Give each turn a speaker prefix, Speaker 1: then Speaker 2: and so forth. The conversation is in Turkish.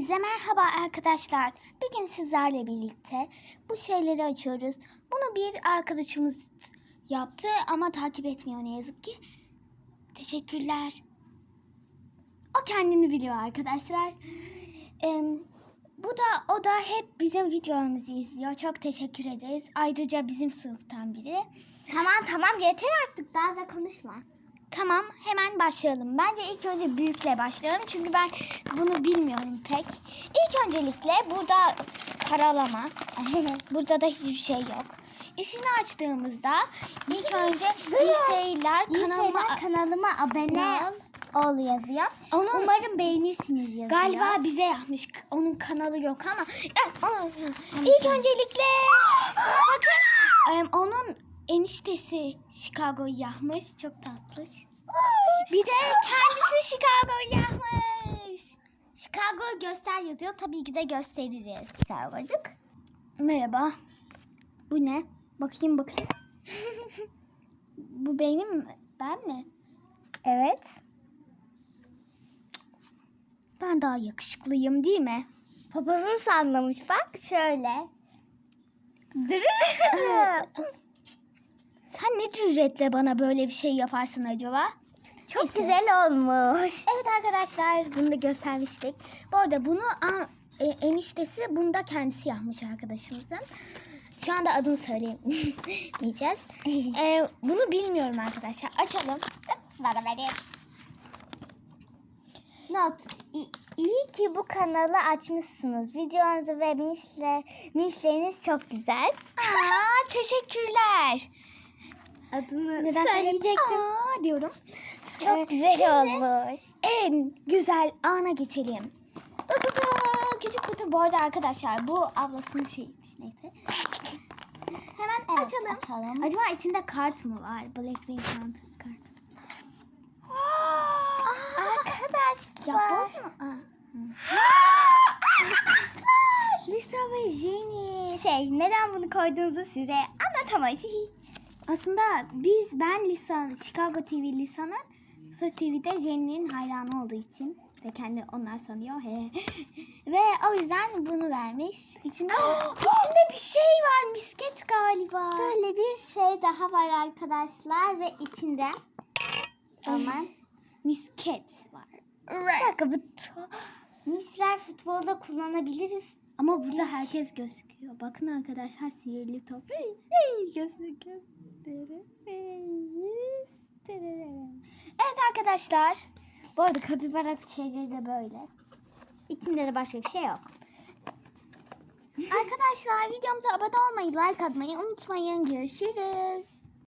Speaker 1: Hepinize merhaba arkadaşlar. Bugün sizlerle birlikte bu şeyleri açıyoruz. Bunu bir arkadaşımız yaptı ama takip etmiyor ne yazık ki. Teşekkürler. O kendini biliyor arkadaşlar. Em, bu da o da hep bizim videolarımızı izliyor. Çok teşekkür ederiz. Ayrıca bizim sınıftan biri.
Speaker 2: Tamam tamam yeter artık daha da konuşma.
Speaker 1: Tamam hemen başlayalım. Bence ilk önce büyükle başlayalım. Çünkü ben bunu bilmiyorum pek. İlk öncelikle burada karalama. burada da hiçbir şey yok. İşini açtığımızda ilk önce iyi seyirler kanalıma...
Speaker 2: Kanalıma, abone ol yazıyor.
Speaker 1: Onun
Speaker 2: Umarım beğenirsiniz yazıyor.
Speaker 1: galiba bize yapmış. Onun kanalı yok ama. Ya, onun- İlk öncelikle bakın onun eniştesi Chicago'yu yapmış. Çok tatlı. Bir de kendisi Chicago'yu yapmış.
Speaker 2: Chicago göster yazıyor. Tabii ki de gösteririz Chicago'cuk.
Speaker 1: Merhaba. Bu ne? Bakayım bakayım. Bu benim mi? Ben mi?
Speaker 2: Evet.
Speaker 1: Ben daha yakışıklıyım değil mi?
Speaker 2: Papazın sanlamış bak şöyle.
Speaker 1: Sen ne cüretle bana böyle bir şey yaparsın acaba?
Speaker 2: Çok
Speaker 1: Neyse.
Speaker 2: güzel olmuş.
Speaker 1: Evet arkadaşlar bunu da göstermiştik. Bu arada bunu e, eniştesi bunu da kendisi yapmış arkadaşımızın. Şu anda adını söyleyemeyeceğiz. E, bunu bilmiyorum arkadaşlar. Açalım.
Speaker 2: Bana verin. Not. İyi ki bu kanalı açmışsınız. Videonuzu ve minişler, minişleriniz çok güzel.
Speaker 1: Aa, teşekkürler.
Speaker 2: Adını
Speaker 1: Neden
Speaker 2: söyleyecektim.
Speaker 1: Aa, diyorum.
Speaker 2: Çok
Speaker 1: Ee,
Speaker 2: güzel
Speaker 1: şimdi
Speaker 2: olmuş.
Speaker 1: En güzel ana geçelim. Kutu, küçük kutu. Bu arada arkadaşlar bu ablasının şeyiymiş neyse. Hemen
Speaker 2: Evet,
Speaker 1: açalım.
Speaker 2: açalım.
Speaker 1: Acaba içinde kart mı var? Blackpink kart. kart.
Speaker 2: Arkadaşlar.
Speaker 1: Ya boş mu? Aa, hı. Lisa ve Jenny.
Speaker 2: Şey neden bunu koyduğunuzu size anlatamayız.
Speaker 1: Aslında biz ben Lisa, Chicago TV Lisa'nın Söz TV'de Jenny'nin hayranı olduğu için ve kendi onlar sanıyor. He. ve o yüzden bunu vermiş. İçinde, içinde bir şey var misket galiba.
Speaker 2: Böyle bir şey daha var arkadaşlar ve içinde aman
Speaker 1: misket var.
Speaker 2: bir dakika bu minişler futbolda kullanabiliriz.
Speaker 1: Ama burada herkes gözüküyor. Bakın arkadaşlar sihirli top. Hey, gözüküyor. Evet arkadaşlar. Bu arada kapibara şeyleri de böyle.
Speaker 2: İçinde de başka bir şey yok.
Speaker 1: Arkadaşlar videomuza abone olmayı, like atmayı unutmayın. Görüşürüz.